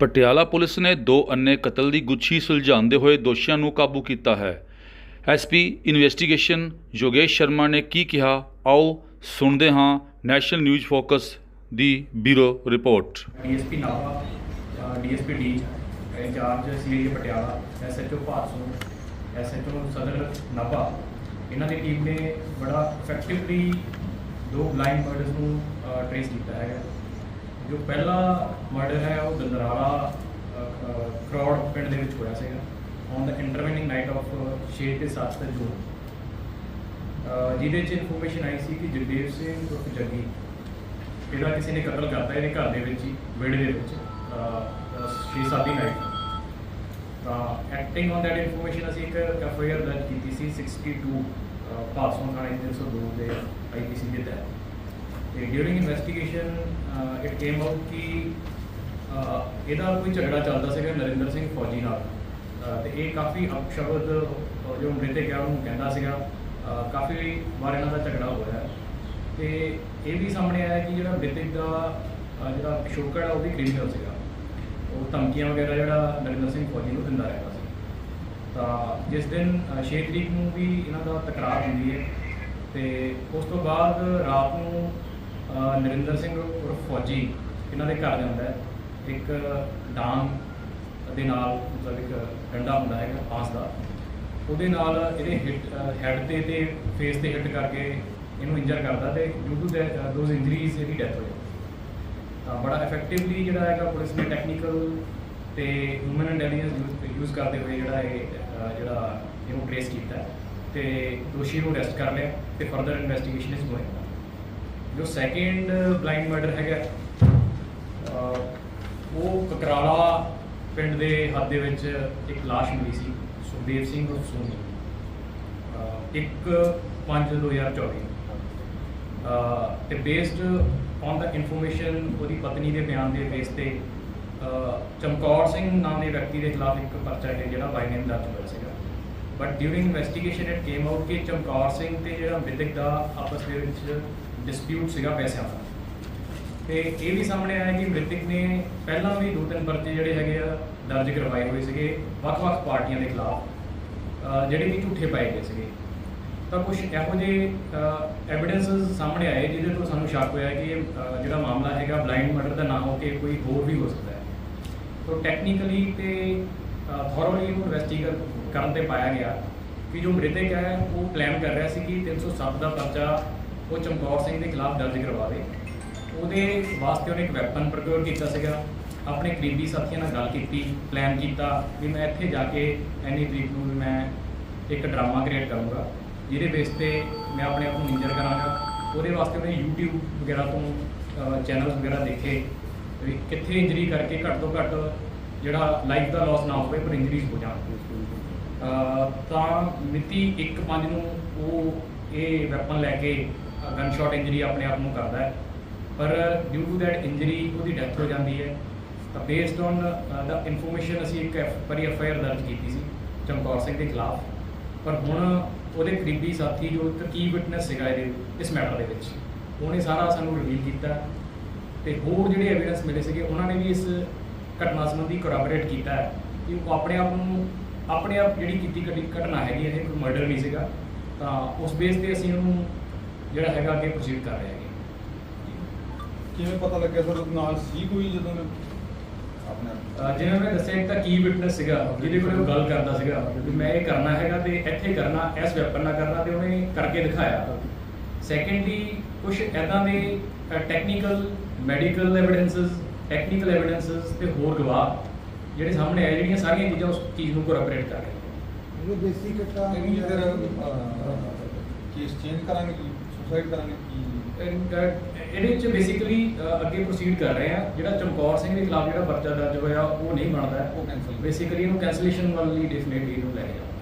Patiala police ਨੇ ਦੋ ਅੰਨੇ ਕਤਲ ਦੀ ਗੁੱਛੀ ਸੁਲਝਾਉਂਦੇ ਹੋਏ ਦੋਸ਼ੀਆਂ ਨੂੰ ਕਾਬੂ ਕੀਤਾ ਹੈ। ਐਸਪੀ ਇਨਵੈਸਟੀਗੇਸ਼ਨ ਯੋਗੇਸ਼ ਸ਼ਰਮਾ ਨੇ ਕੀ ਕਿਹਾ? ਆਓ ਸੁਣਦੇ ਹਾਂ ਨੈਸ਼ਨਲ ਨਿਊਜ਼ ਫੋਕਸ ਦੀ bureau report. DSP Nabha DSP D incharge CA Patiala, SHO Bhasu SHO Sadar Nabha. ਇਹਨਾਂ ਦੀ ਟੀਮ ਨੇ ਬੜਾ ਇਫੈਕਟਿਵਲੀ ਦੋ ਬਲਾਈਂਡ ਮਰਡਰਸ ਨੂੰ ਟ੍ਰੇਸ ਕੀਤਾ ਹੈਗਾ ਜੋ ਪਹਿਲਾ ਮਰਡਰ ਹੈ, ਉਹ ਦੰਦਰਾਲਾ ਕਰੌੜ ਪਿੰਡ ਦੇ ਵਿੱਚ ਹੋਇਆ ਸੀਗਾ। On the intervening night of 6 ਤੇ 7 ਜੂਨ। ਜਿਹਦੇ 'ਚ ਇਨਫੋਰਮੇਸ਼ਨ ਆਈ ਸੀ ਕਿ ਜਗਦੇਵ ਸਿੰਘ ਉਰਫ ਜੱਗੀ ਇਹਦਾ ਕਿਸੇ ਨੇ ਕਤਲ ਕਰਤਾ ਇਹਦੇ ਘਰ ਦੇ ਵਿੱਚ ਹੀ, ਵਿਹੜੇ ਦੇ ਵਿੱਚ 6-7 ਦੀ ਨਾਈਟ ਤਾਂ ਐਕਟਿੰਗ ਔਨ ਦੈਟ ਇਨਫੋਰਮੇਸ਼ਨ ਅਸੀਂ ਇੱਕ ਐਫ ਆਈ ਆਰ ਦਰਜ ਕੀਤੀ ਸੀ 62 ਪਾਸੋਂ ਥਾਣੇ 302 ਦੇ ਆਈਪੀਸੀ ਦੇ ਤਹਿਤ। ਤੇ during investigation it came out ਕਿ uh, ਇਹਦਾ ਕੋਈ ਝਗੜਾ ਚੱਲਦਾ ਸੀਗਾ ਨਰਿੰਦਰ ਸਿੰਘ ਫੌਜੀ ਨਾਲ। ਅਹ, ਤੇ ਇਹ ਕਾਫੀ ਅਪਸ਼ਬਦ ਜੋ ਮ੍ਰਿਤਕ ਹੈ ਉਹਨੂੰ ਕਹਿੰਦਾ ਸੀਗਾ uh, ਕਾਫੀ ਵਾਰ ਇਹਨਾਂ ਦਾ ਝਗੜਾ ਹੋਇਆ ਹੈ। ਤੇ ਇਹ ਵੀ ਸਾਹਮਣੇ ਆਇਆ ਕਿ ਜਿਹੜਾ ਮ੍ਰਿਤਕ ਦਾ ਜਿਹੜਾ ਪਿਛੋਕੜ ਹੈ ਉਹ ਵੀ ਕ੍ਰਿਮੀਨਲ ਸੀਗਾ। ਉਹ ਧਮਕੀਆਂ ਵਗੈਰਾ ਜਿਹੜਾ ਨਰਿੰਦਰ ਸਿੰਘ ਫੌਜੀ ਨੂੰ ਦਿੰਦਾ ਰਹਿੰਦਾ ਸੀ। ਤਾਂ ਜਿਸ ਦਿਨ 6 ਤਰੀਕ ਨੂੰ ਵੀ ਇਹਨਾਂ ਦਾ ਤਕਰਾਰ ਹੁੰਦੀ ਹੈ। ਤੇ ਉਸ ਤੋਂ ਬਾਅਦ ਰਾਤ ਨੂੰ ਨਰਿੰਦਰ ਸਿੰਘ ਉਰਫ ਫੌਜੀ ਇਹਨਾਂ ਦੇ ਘਰ ਜਾਂਦਾ ਹੈ ਇੱਕ ਡਾਂਗ ਦੇ ਨਾਲ ਮਤਲਬ ਇੱਕ ਡੰਡਾ ਹੁੰਦਾ ਹੈਗਾ, ਬਾਂਸ ਦਾ। ਉਹਦੇ ਨਾਲ ਇਹਦੇ ਹਿੱਟ ਹੈਡ ਤੇ ਤੇ ਫੇਸ ਤੇ ਹਿੱਟ ਕਰਕੇ ਇਹਨੂੰ ਇੰਜਰ ਕਰਦਾ ਤੇ ਡਿਊ ਟੂ ਦੋਜ਼ ਇੰਜਰੀਜ਼ ਇਹਦੀ ਡੈਥ ਹੋ ਜਾਂਦੀ ਤਾਂ ਬੜਾ ਇਫੈਕਟਿਵਲੀ ਜਿਹੜਾ ਹੈਗਾ ਪੁਲਿਸ ਨੇ ਟੈਕਨੀਕਲ ਤੇ ਹਿਊਮਨ ਇੰਟੈਲੀਜੈਂਸ ਯੂਜ਼ ਕਰਦੇ ਹੋਏ ਜਿਹੜਾ ਇਹ ਜਿਹੜਾ ਇਹਨੂੰ ਟ੍ਰੇਸ ਕੀਤਾ ਹੈ ਤੇ ਦੋਸ਼ੀ ਨੂੰ ਅਰੈਸਟ ਕਰ ਲਿਆ ਤੇ ਫਰਦਰ ਇਨਵੈਸਟੀਗੇਸ਼ਨ ਇਸ ਗੋਇੰਗ ਜੋ ਸੈਕਿੰਡ ਬਲਾਈਂਡ ਮਰਡਰ ਹੈਗਾ ਉਹ ਕਕਰਾਲਾ ਪਿੰਡ ਦੇ ਹੱਦ ਦੇ ਵਿੱਚ ਇੱਕ ਲਾਸ਼ ਮਿਲੀ ਸੀ ਸੁਖਦੇਵ ਸਿੰਘ ਉਰਫ ਸੋਨੀ। ਅਹ, ਇੱਕ 5 2024 ਅਹ, ਤੇ ਬੇਸਡ ਔਨ ਦਾ ਇਨਫੋਰਮੇਸ਼ਨ ਉਹਦੀ ਪਤਨੀ ਦੇ ਬਿਆਨ ਦੇ ਬੇਸ ਤੇ ਚਮਕੌਰ ਸਿੰਘ ਨਾਮ ਦੇ ਵਿਅਕਤੀ ਦੇ ਖਿਲਾਫ ਇੱਕ ਪਰਚਾ ਹੈ ਜਿਹੜਾ ਬਾਈ ਨੇਮ ਦਰਜ ਹੋਇਆ ਸੀਗਾ। But during investigation it came out ਕਿ ਚਮਕੌਰ ਸਿੰਘ ਤੇ ਜਿਹੜਾ ਮ੍ਰਿਤਕ ਦਾ ਆਪਸ ਦੇ ਵਿੱਚ ਡਿਸਪਿਊਟ ਸੀਗਾ ਪੈਸਿਆਂ ਦਾ। ਤੇ ਇਹ ਵੀ ਸਾਹਮਣੇ ਆਇਆ ਕਿ ਮ੍ਰਿਤਕ ਨੇ ਪਹਿਲਾਂ ਵੀ ਦੋ ਤਿੰਨ ਪਰਚੇ ਜਿਹੜੇ ਹੈਗੇ ਆ, ਦਰਜ ਕਰਵਾਏ ਹੋਏ ਸੀਗੇ, ਵੱਖ-ਵੱਖ ਪਾਰਟੀਆਂ ਦੇ ਖਿਲਾਫ ਜਿਹੜੇ ਕਿ ਝੂਠੇ ਪਾਏ ਗਏ ਸੀਗੇ। ਤਾਂ ਕੁਝ ਇਹੋ ਜਿਹੇ ਐਵੀਡੈਂਸਸ ਸਾਹਮਣੇ ਆਏ, ਜਿਹਦੇ ਤੋਂ ਸਾਨੂੰ ਸ਼ੱਕ ਹੋਇਆ ਕਿ ਜਿਹੜਾ ਮਾਮਲਾ ਹੈਗਾ ਬਲਾਈਂਡ ਮਰਡਰ ਦਾ ਨਾ ਹੋ ਕੇ ਕੋਈ ਹੋਰ ਵੀ ਹੋ ਸਕਦਾ ਹੈ। ਤੋ ਟੈਕਨੀਕਲੀ ਤੇ ਥੋਰੋਲੀ ਨੂੰ ਇਨਵੈਸਟੀਗੇਟ ਕਰਨ ਤੇ ਪਾਇਆ ਗਿਆ ਕਿ ਜੋ ਮ੍ਰਿਤਕ ਹੈ, ਉਹ ਪਲਾਨ ਕਰ ਰਿਹਾ ਸੀ ਕਿ 307 ਦਾ ਪਰਚਾ ਉਹ ਚਮਕੌਰ ਸਿੰਘ ਦੇ ਖਿਲਾਫ ਦਰਜ ਕਰਵਾਵੇ। ਉਹਦੇ ਵਾਸਤੇ ਉਹਨੇ ਇੱਕ ਵੈਪਨ ਪ੍ਰੋਕਿਓਰ ਕੀਤਾ ਸੀਗਾ। ਆਪਣੇ ਕਰੀਬੀ ਸਾਥੀਆਂ ਨਾਲ ਗੱਲ ਕੀਤੀ ਪਲਾਨ ਕੀਤਾ ਵੀ ਮੈਂ ਇੱਥੇ ਜਾ ਕੇ ਐਨੀ ਤਰੀਕ ਨੂੰ ਮੈਂ ਇੱਕ ਡਰਾਮਾ ਕ੍ਰੀਏਟ ਕਰੂੰਗਾ, ਜਿਹਦੇ ਬੇਸ ਤੇ ਮੈਂ ਆਪਣੇ ਆਪ ਨੂੰ ਇੰਜਰ ਕਰਾਂਗਾ। ਉਹਦੇ ਵਾਸਤੇ ਉਹਨੇ YouTube ਵਗੈਰਾ ਤੋਂ ਚੈਨਲਸ ਵਗੈਰਾ ਦੇਖੇ ਵੀ ਕਿੱਥੇ ਇੰਜਰੀ ਕਰਕੇ ਘੱਟ ਤੋਂ ਘੱਟ ਜਿਹੜਾ ਲਾਈਫ ਦਾ ਲਾਸ ਨਾ ਹੋਵੇ, ਪਰ ਇੰਜਰੀਜ਼ ਹੋ ਜਾਣ। ਅਹ, ਤਾਂ ਮਿਤੀ 1/5 ਨੂੰ ਉਹ ਇਹ ਵੈਪਨ ਲੈ ਕੇ ਗਨ ਸ਼ਾਟ ਇੰਜਰੀ ਆਪਣੇ ਆਪ ਨੂੰ ਕਰਦਾ ਹੈ। ਪਰ ਡਿਊ ਟੂ ਦੈਟ ਇੰਜਰੀ ਉਹਦੀ ਡੈਥ ਹੋ ਜਾਂਦੀ ਹੈ। ਤਾਂ ਬੇਸਡ ਔਨ ਦਾ ਇਨਫੋਰਮੇਸ਼ਨ ਅਸੀਂ ਇੱਕ ਐਫ ਪਰੀ ਐਫ ਆਈ ਆਰ ਦਰਜ ਕੀਤੀ ਸੀ ਚਮਕੌਰ ਸਿੰਘ ਦੇ ਖਿਲਾਫ। ਪਰ ਹੁਣ ਉਹਦੇ ਕਰੀਬੀ ਸਾਥੀ ਜੋ ਇੱਕ ਕੀ ਵਿਟਨੈਸ ਸੀਗਾ ਇਹਦੇ ਇਸ ਮੈਟਰ ਦੇ ਵਿੱਚ ਉਹਨੇ ਸਾਰਾ ਸਾਨੂੰ ਰਿਵੀਲ ਕੀਤਾ। ਤੇ ਹੋਰ ਜਿਹੜੇ ਐਵੀਡੈਂਸ ਮਿਲੇ ਸੀਗੇ ਉਹਨਾਂ ਨੇ ਵੀ ਇਸ ਘਟਨਾ ਸੰਬੰਧੀ ਕੋਰਾਬੋਰੇਟ ਕੀਤਾ ਹੈ ਕਿ ਉਹ ਆਪਣੇ ਆਪ ਨੂੰ ਆਪਣੇ ਆਪ ਜਿਹੜੀ ਕੀਤੀ ਘਟੀ ਘਟਨਾ ਹੈਗੀ ਹੈ, ਇਹ ਕੋਈ ਮਰਡਰ ਨਹੀਂ ਸੀਗਾ। ਤਾਂ ਉਸ ਬੇਸ ਤੇ ਅਸੀਂ ਉਹਨੂੰ ਜਿਹੜਾ ਹੈਗਾ ਅੱਗੇ ਪ੍ਰੋਸੀਡ ਕਰ ਰਹੇ ਹੈਗੇ। ਕਿਵੇਂ ਪਤਾ ਲੱਗਿਆ ਸਰ ਨਾਲ ਸੀ ਕੋਈ ਜਦੋਂ ਨੇ? ਆਪਣੇ ਜਿਵੇਂ ਮੈਂ ਦੱਸਿਆ ਇੱਕ ਤਾਂ ਕੀ ਵਿਟਨੈਸ ਸੀਗਾ ਜਿਹਦੇ ਕੋਲ ਉਹ ਗੱਲ ਕਰਦਾ ਸੀਗਾ ਵੀ ਮੈਂ ਇਹ ਕਰਨਾ ਹੈਗਾ ਤੇ ਇੱਥੇ ਕਰਨਾ ਇਸ ਵੈਪਨ ਨਾਲ ਕਰਨਾ ਤੇ ਉਹਨੇ ਕਰਕੇ ਦਿਖਾਇਆ। ਸੈਕੰਡਲੀ ਕੁਝ ਐਦਾਂ ਦੇ technical medical evidences technical evidences ਤੇ ਹੋਰ ਗਵਾਹ ਜਿਹੜੇ ਸਾਹਮਣੇ ਆਏ ਜਿਹੜੀਆਂ ਸਾਰੀਆਂ ਚੀਜ਼ਾਂ ਉਸ ਚੀਜ਼ ਨੂੰ ਕੋਰੋਬੋਰੇਟ ਕਰ ਰਹੀਆਂ ਇਹ ਦੇਸੀ ਕੱਟਾ ਇਹ ਫਿਰ ਕੇਸ ਚੇਂਜ ਕਰਾਂਗੇ ਕੀ ਸੁਸਾਈਡ ਕਰਾਂਗੇ ਇਹਦੇ ਵਿੱਚ ਬੇਸਿਕਲੀ ਅੱਗੇ ਪ੍ਰੋਸੀਡ ਕਰ ਰਹੇ ਆ ਜਿਹੜਾ ਚਮਕੌਰ ਸਿੰਘ ਦੇ ਖਿਲਾਫ ਜਿਹੜਾ ਪਰਚਾ ਦਰਜ ਹੋਇਆ ਉਹ ਨਹੀਂ ਬਣਦਾ ਉਹ cancel। ਬੇਸਿਕਲੀ ਇਹਨੂੰ ਕੈਂਸਲੇਸ਼ਨ ਵਾਲੀ ਡੈਫੀਨਿਟਲੀ ਇਹਨੂੰ ਲੈ ਜਾਓ